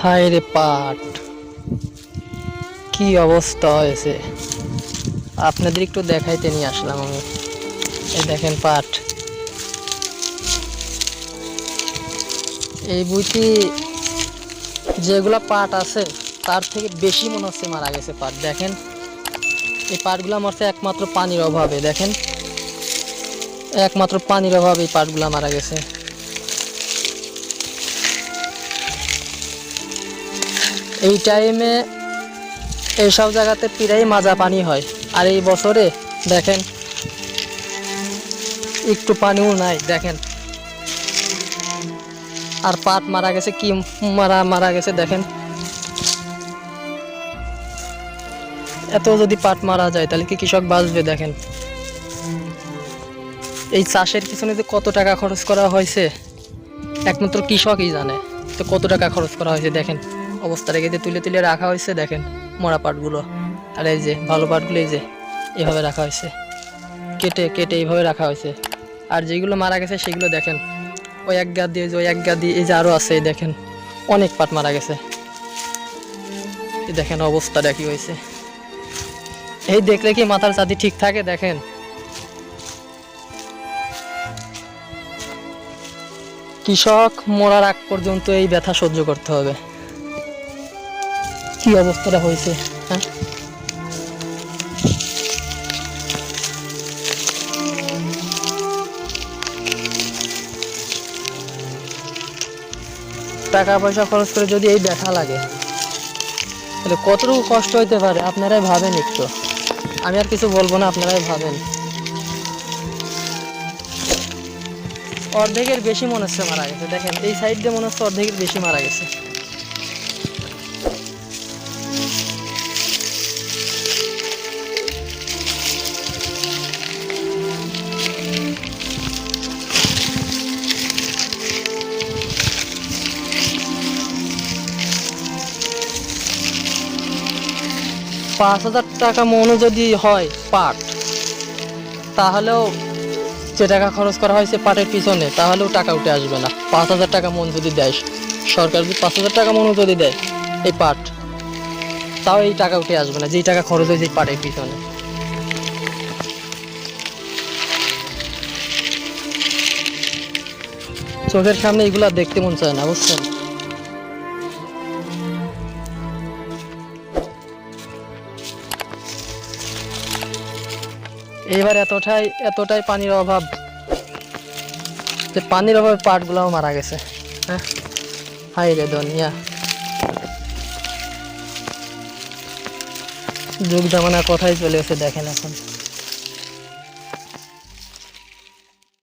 হায় রে পাট কি অবস্থা হয়েছে? আপনাদের একটু দেখাইতে নিয়ে আসলাম আমি। এই দেখেন পাট এই বইটি যেগুলা পাট আছে, তার থেকে বেশি মনে হচ্ছে মারা গেছে পাট দেখেন, এই পাটগুলা মরছে একমাত্র পানির অভাবে। দেখেন, একমাত্র পানির অভাবে এই পাটগুলো মারা গেছে। এই টাইমে এইসব জায়গাতে প্রায় মাজা পানি হয়। আর এই বছরে দেখেন, একটু পানিও নাই, দেখেন। আর পাট মারা গেছে, কি মারা মারা গেছে, দেখেন। এত যদি পাট মারা যায়, তাহলে কি কৃষক বাঁচবে, দেখেন। এই চাষের পিছনে যে কত টাকা খরচ করা হয়েছে, একমাত্র কৃষকই জানে তো কত টাকা খরচ করা হয়েছে, দেখেন। অবস্থা রেখে যে তুলে তুলে রাখা হয়েছে, দেখেন মরা পাটগুলো। আর এই যে ভালো পাটগুলো, এই যে এইভাবে রাখা হয়েছে। কেটে কেটে এইভাবে রাখা হয়েছে। আর যেগুলো মারা গেছে, সেগুলো দেখেন, ওই এক গা দিয়ে ওই এক গা দিয়ে এই যে আরও আছে দেখেন, অনেক পাট মারা গেছে। দেখেন অবস্থাটা কি হয়েছে। এই দেখলে কি মাথার চাঁদি ঠিক থাকে? দেখেন। কৃষক মরার আগ পর্যন্ত এই ব্যথা সহ্য করতে হবে। কি অবস্থাটা হয়েছে? হ্যাঁ? টাকা পয়সা খরচ করে যদি এই ব্যথা লাগে, তাহলে কতটুকু কষ্ট হইতে পারে? আপনারাই ভাবেন একটু। আমি আর কিছু বলব না, আপনারাই ভাবেন। অর্ধেকের বেশি মনে হচ্ছে মারা গেছে। দেখেন, এই সাইড দিয়ে মনে হচ্ছে অর্ধেকের বেশি মারা গেছে। পাঁচ হাজার টাকা মনও যদি হয় পাট, তাহলেও যে টাকা খরচ করা হয়েছে পাটের পিছনে, তাহলেও টাকা উঠে আসবে না। পাঁচ হাজার টাকা মন যদি দেয়, সরকার যদি পাঁচ হাজার টাকা মনও যদি দেয় এই পাট, তাও এই টাকা উঠে আসবে না, যেই টাকা খরচ হয়েছে এই পাটের পিছনে। চোখের সামনে এগুলা দেখতে মন চায় না, বুঝছেন? এইবার এতটাই এতটাই পানির অভাব যে পানির অভাবে পাটগুলাও মারা গেছে হ্যাঁ? হাই রে দুনিয়া। যুগ জামানা কোথায় চলে এসে দেখেন এখন।